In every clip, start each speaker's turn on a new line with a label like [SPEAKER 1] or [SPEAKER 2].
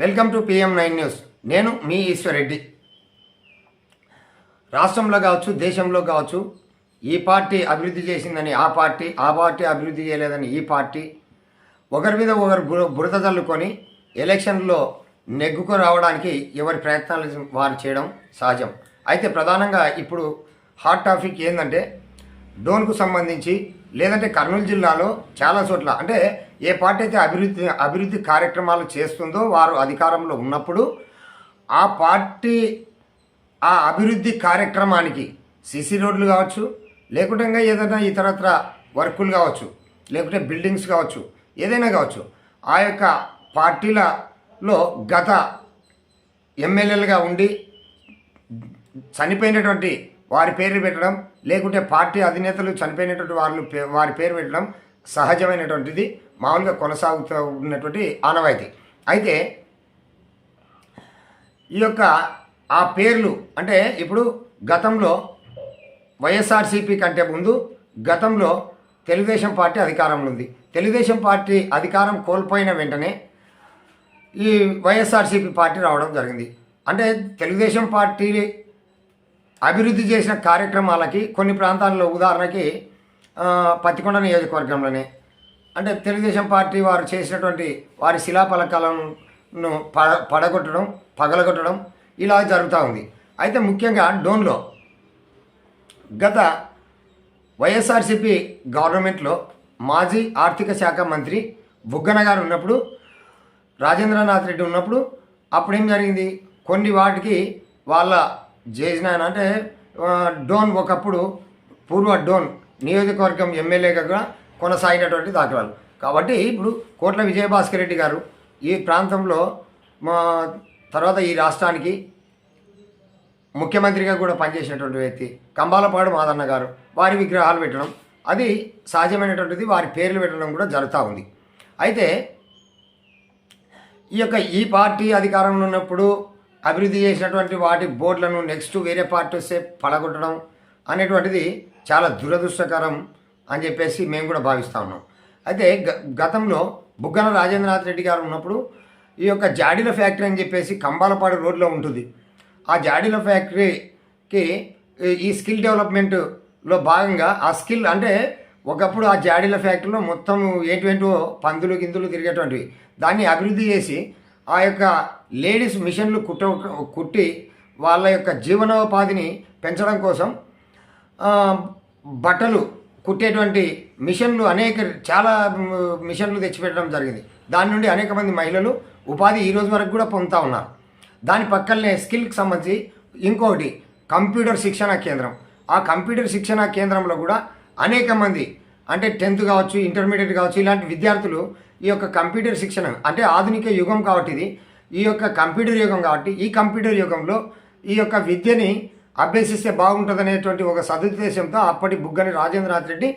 [SPEAKER 1] Welcome to PM nine news. నేను మీ ఈశ్వరెడ్డి. రాష్ట్రంలో కావచ్చు దేశంలో కావచ్చు ఈ పార్టీ అభివృద్ధి చేసిందని ఆ పార్టీ ఆ పార్టీ అభివృద్ధి చేయలేదని ఈ పార్టీ ఒకరి మీద ఒకరు బుర బురద చల్లుకొని ఎలక్షన్లో నెగ్గుకు రావడానికి ఎవరి ప్రయత్నాలు వారు చేయడం సహజం. అయితే ప్రధానంగా ఇప్పుడు హాట్ టాపిక్ ఏంటంటే డోన్కు సంబంధించి లేదంటే కర్నూలు జిల్లాలో చాలా చోట్ల అంటే ఏ పార్టీ అయితే అభివృద్ధి అభివృద్ధి కార్యక్రమాలు చేస్తుందో వారు అధికారంలో ఉన్నప్పుడు ఆ పార్టీ ఆ అభివృద్ధి కార్యక్రమానికి సిసి రోడ్లు కావచ్చు లేకుంటే ఇంకా ఏదైనా ఇతరత్ర వర్కులు కావచ్చు లేకుంటే బిల్డింగ్స్ కావచ్చు ఏదైనా కావచ్చు ఆ యొక్క పార్టీలలో గత ఎమ్మెల్యేలుగా ఉండి చనిపోయినటువంటి వారి పేర్లు పెట్టడం లేకుంటే పార్టీ అధినేతలు చనిపోయినటువంటి వాళ్ళు పే- వారి పేరు పెట్టడం సహజమైనటువంటిది మామూలుగా కొనసాగుతూ ఉన్నటువంటి ఆనవాయితీ. అయితే ఈ యొక్క ఆ పేర్లు అంటే ఇప్పుడు గతంలో వైఎస్ఆర్సీపీ కంటే ముందు గతంలో తెలుగుదేశం పార్టీ అధికారంలో ఉంది. తెలుగుదేశం పార్టీ అధికారం కోల్పోయిన వెంటనే ఈ వైఎస్ఆర్సీపీ పార్టీ రావడం జరిగింది. అంటే తెలుగుదేశం పార్టీ అభివృద్ధి చేసిన కార్యక్రమాలకి కొన్ని ప్రాంతాల్లో ఉదాహరణకి పత్తికొండ నియోజకవర్గంలోనే. అంటే తెలుగుదేశం పార్టీ వారు చేసినటువంటి వారి శిలాఫలకాలను పడ పడగొట్టడం పగలగొట్టడం ఇలా జరుగుతూ ఉంది. అయితే ముఖ్యంగా డోన్లో గత వైఎస్ఆర్సీపీ గవర్నమెంట్లో మాజీ ఆర్థిక శాఖ మంత్రి బుగ్గన గారు ఉన్నప్పుడు రాజేంద్రనాథ్ రెడ్డి ఉన్నప్పుడు అప్పుడేం జరిగింది? కొన్ని వాటికి వాళ్ళ చేసిన అంటే డోన్ ఒకప్పుడు పూర్వ డోన్ నియోజకవర్గం ఎమ్మెల్యేగా కూడా కొనసాగినటువంటి దాఖలాలు. కాబట్టి ఇప్పుడు కోట్ల విజయభాస్కర్ రెడ్డి గారు ఈ ప్రాంతంలో మా తర్వాత ఈ రాష్ట్రానికి ముఖ్యమంత్రిగా కూడా పనిచేసినటువంటి వ్యక్తి కంబాలపాడు మాదన్న గారు వారి విగ్రహాలు పెట్టడం అది సహజమైనటువంటిది వారి పేర్లు పెట్టడం కూడా జరుగుతూ ఉంది. అయితే ఈ యొక్క ఈ పార్టీ అధికారంలో ఉన్నప్పుడు అభివృద్ధి చేసినటువంటి వాటి బోర్డులను నెక్స్ట్ వేరే పార్టీ వస్తే పడగొట్టడం అనేటువంటిది చాలా దురదృష్టకరం అని చెప్పేసి మేము కూడా భావిస్తూ ఉన్నాం. అయితే గ గతంలో బుగ్గన రాజేంద్రనాథ్ రెడ్డి గారు ఉన్నప్పుడు ఈ యొక్క జాడీల ఫ్యాక్టరీ అని చెప్పేసి కంబాలపాడు రోడ్లో ఉంటుంది. ఆ జాడీల ఫ్యాక్టరీకి ఈ- స్కిల్ డెవలప్మెంట్లో భాగంగా ఆ స్కిల్ అంటే ఒకప్పుడు ఆ జాడీల ఫ్యాక్టరీలో మొత్తం ఏంటివేంటివో పందులు గిందులు తిరిగేటువంటివి. దాన్ని అభివృద్ధి చేసి ఆ యొక్క లేడీస్ మిషన్లు కుట్ట కుట్టి వాళ్ళ యొక్క జీవనోపాధిని పెంచడం కోసం బట్టలు కుట్టేటువంటి మిషన్లు అనేక చాలా మిషన్లు తెచ్చిపెట్టడం జరిగింది. దాని నుండి అనేక మంది మహిళలు ఉపాధి ఈ రోజు వరకు కూడా పొందుతూ ఉన్నారు. దాని పక్కనే స్కిల్కి సంబంధించి ఇంకొకటి కంప్యూటర్ శిక్షణ కేంద్రం. ఆ కంప్యూటర్ శిక్షణ కేంద్రంలో కూడా అనేక మంది అంటే టెన్త్ కావచ్చు ఇంటర్మీడియట్ కావచ్చు ఇలాంటి విద్యార్థులు ఈ యొక్క కంప్యూటర్ శిక్షణ అంటే ఆధునిక యుగం కాబట్టి ఇది ఈ యొక్క కంప్యూటర్ యుగం కాబట్టి ఈ కంప్యూటర్ యుగంలో ఈ యొక్క విద్యని అభ్యసిస్తే బాగుంటుందనేటువంటి ఒక సదుద్దేశంతో అప్పటి బుగ్గని రాజేంద్రనాథ్ రెడ్డి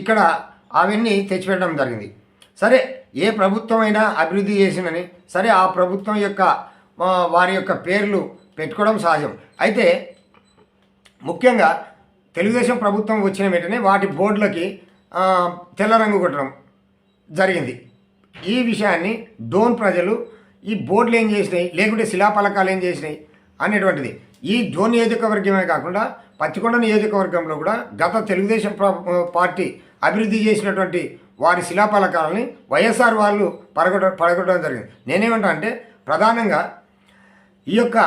[SPEAKER 1] ఇక్కడ అవన్నీ తెచ్చిపెట్టడం జరిగింది. సరే ఏ ప్రభుత్వం అయినా అభివృద్ధి చేసిందని సరే ఆ ప్రభుత్వం యొక్క వారి యొక్క పేర్లు పెట్టుకోవడం సహజం. అయితే ముఖ్యంగా తెలుగుదేశం ప్రభుత్వం వచ్చిన వెంటనే వాటి బోర్డులకి తెల్ల రంగు కొట్టడం. జరిగింది. ఈ విషయాన్ని డోన్ ప్రజలు ఈ బోర్డులు ఏం చేసినాయి లేకుంటే శిలాపలకాలు ఏం చేసినాయి అనేటువంటిది. ఈ డోన్ నియోజకవర్గమే కాకుండా పచ్చికొండ నియోజకవర్గంలో కూడా గత తెలుగుదేశం ప్ర- పార్టీ అభివృద్ధి చేసినటువంటి వారి శిలాపలకాలని వైఎస్ఆర్ వాళ్ళు పడగొట్ట పడగొట్టడం జరిగింది. నేనేమంటా అంటే ప్రధానంగా ఈ యొక్క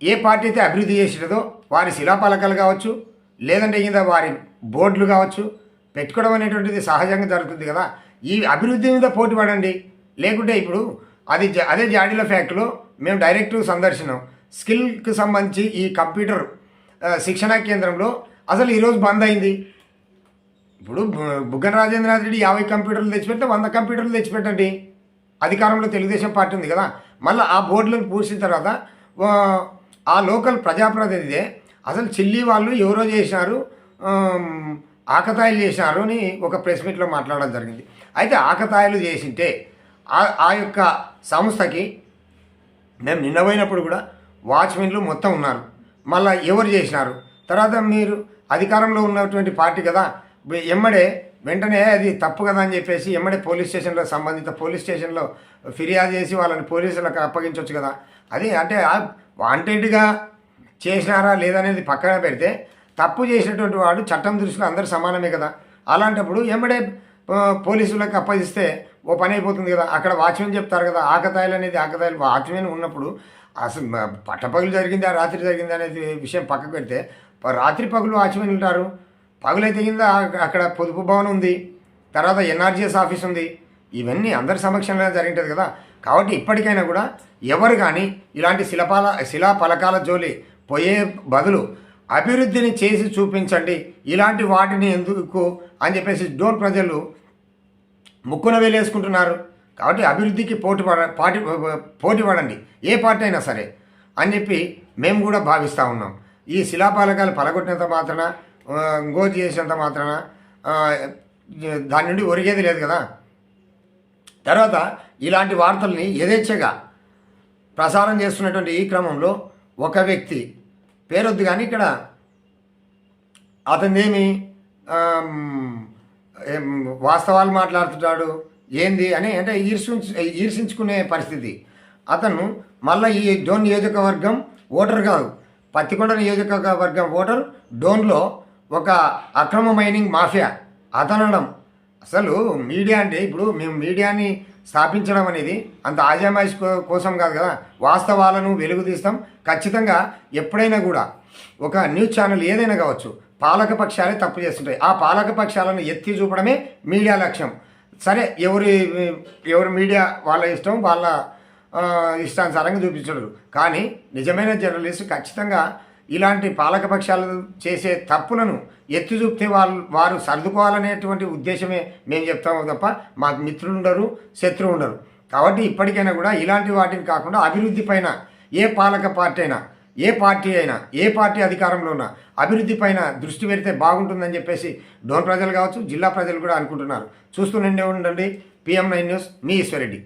[SPEAKER 1] ఏ పార్టీ అయితే అభివృద్ధి చేసినదో వారి శిలాపలకాలు కావచ్చు లేదంటే కింద వారి బోర్డులు కావచ్చు పెట్టుకోవడం అనేటువంటిది సహజంగా జరుగుతుంది కదా. ఈ అభివృద్ధి మీద పోటీ పడండి. లేకుంటే ఇప్పుడు అది అదే జాడీల ఫ్యాక్టరీలో మేము డైరెక్ట్ సందర్శనం. స్కిల్కి సంబంధించి ఈ కంప్యూటర్ శిక్షణా కేంద్రంలో అసలు ఈరోజు బంద్ అయింది. ఇప్పుడు బుగ్గన రాజేంద్రనాథ్ రెడ్డి యాభై కంప్యూటర్లు తెచ్చిపెట్టే వంద కంప్యూటర్లు తెచ్చిపెట్టండి. అధికారంలో తెలుగుదేశం పార్టీ ఉంది కదా. మళ్ళీ ఆ బోర్డులను పూసిన తర్వాత ఆ, లోకల్ ప్రజాప్రతినిధే అసలు చిల్లి వాళ్ళు ఎవరో చేసినారు ఆకతాయిలు చేసినారు అని ఒక ప్రెస్ మీట్లో మాట్లాడడం జరిగింది. అయితే ఆకతాయిలు చేసింటే ఆ ఆ యొక్క సంస్థకి మేము నిన్న పోయినప్పుడు కూడా వాచ్మెన్లు మొత్తం ఉన్నారు. మళ్ళీ ఎవరు చేసినారు? తర్వాత మీరు అధికారంలో ఉన్నటువంటి పార్టీ కదా ఎమ్మడే వెంటనే అది తప్పు కదా అని చెప్పేసి ఎమ్మడే పోలీస్ స్టేషన్లో సంబంధిత పోలీస్ స్టేషన్లో ఫిర్యాదు చేసి వాళ్ళని పోలీసులకు అప్పగించవచ్చు కదా. అది అంటే వాంటెడ్గా చేసినారా లేదనేది పక్కన పెడితే తప్పు చేసినటువంటి వాడు చట్టం దృష్టిలో అందరూ సమానమే కదా. అలాంటప్పుడు ఎమ్మడే పోలీసులకు అప్పగిస్తే ఓ పని అయిపోతుంది కదా. అక్కడ వాచ్మెన్ చెప్తారు కదా ఆకతాయిలు అనేది ఆకతాయిలు. వాచ్మెన్ ఉన్నప్పుడు అసలు పట్టపగులు జరిగిందా రాత్రి జరిగిందా అనేది విషయం పక్కకు పెడితే రాత్రి పగులు వాచ్మెన్ ఉంటారు. పగులైతే కింద అక్కడ పొదుపు భవన్ ఉంది. తర్వాత ఎన్ఆర్జీఎస్ ఆఫీస్ ఉంది. ఇవన్నీ అందరి సమక్షంలో జరిగింటుంది కదా. కాబట్టి ఇప్పటికైనా కూడా ఎవరు కానీ ఇలాంటి శిలపాల శిలా పలకాల జోలి పోయే బదులు అభివృద్ధిని చేసి చూపించండి. ఇలాంటి వాటిని ఎందుకు అని చెప్పేసి డోర్ ప్రజలు ముక్కున వేలేసుకుంటున్నారు. కాబట్టి అభివృద్ధికి పోటీ పడ పాటి పోటీ పడండి. ఏ పార్టీ అయినా సరే అని చెప్పి మేము కూడా భావిస్తూ ఉన్నాం. ఈ శిలాపాలకాలు పలగొట్టినంత మాత్రాన గోజు చేసినంత మాత్రాన దాని నుండి ఒరిగేది లేదు కదా. తర్వాత ఇలాంటి వార్తల్ని యథేచ్ఛగా ప్రసారం చేస్తున్నటువంటి ఈ క్రమంలో ఒక వ్యక్తి పేరొద్దు కానీ ఇక్కడ అతనిదేమి వాస్తవాలు మాట్లాడుతున్నాడు ఏంది అని అంటే ఈర్షించు ఈర్షించుకునే పరిస్థితి. అతను మళ్ళీ ఈ డోన్ నియోజకవర్గం ఓటర్ కాదు. పత్తికొండ నియోజకవర్గం ఓటర్ డోన్లో ఒక అక్రమ మైనింగ్ మాఫియా. అతనడం. అసలు మీడియా అంటే ఇప్పుడు మేము మీడియాని స్థాపించడం అనేది అంత ఆజామాయిష్ కోసం కాదు కదా. వాస్తవాలను వెలుగు తీస్తాం. ఖచ్చితంగా ఎప్పుడైనా కూడా ఒక న్యూస్ ఛానల్ ఏదైనా కావచ్చు పాలక పక్షాలే తప్పు చేస్తుంటాయి. ఆ పాలక పక్షాలను ఎత్తి చూపడమే మీడియా లక్ష్యం. సరే ఎవరి ఎవరి మీడియా వాళ్ళ ఇష్టం వాళ్ళ ఇష్టానుసారంగా చూపించడు కానీ నిజమైన జర్నలిస్ట్ ఖచ్చితంగా ఇలాంటి పాలకపక్షాలు చేసే తప్పులను ఎత్తి చూపితే వాళ్ళు వారు సర్దుకోవాలనేటువంటి ఉద్దేశమే మేము చెప్తాము తప్ప మాకు మిత్రులు ఉండరు శత్రువు ఉండరు. కాబట్టి ఇప్పటికైనా కూడా ఇలాంటి వాటిని కాకుండా అభివృద్ధి పైన ఏ పాలక పార్టీ అయినా ఏ పార్టీ అయినా ఏ పార్టీ అధికారంలో ఉన్నా అభివృద్ధి పైన దృష్టి పెడితే బాగుంటుందని చెప్పేసి డోన్ ప్రజలు కావచ్చు జిల్లా ప్రజలు కూడా అనుకుంటున్నారు. చూస్తూనే ఉండండి పిఎం నైన్ న్యూస్ మీ ఈశ్వరెడ్డి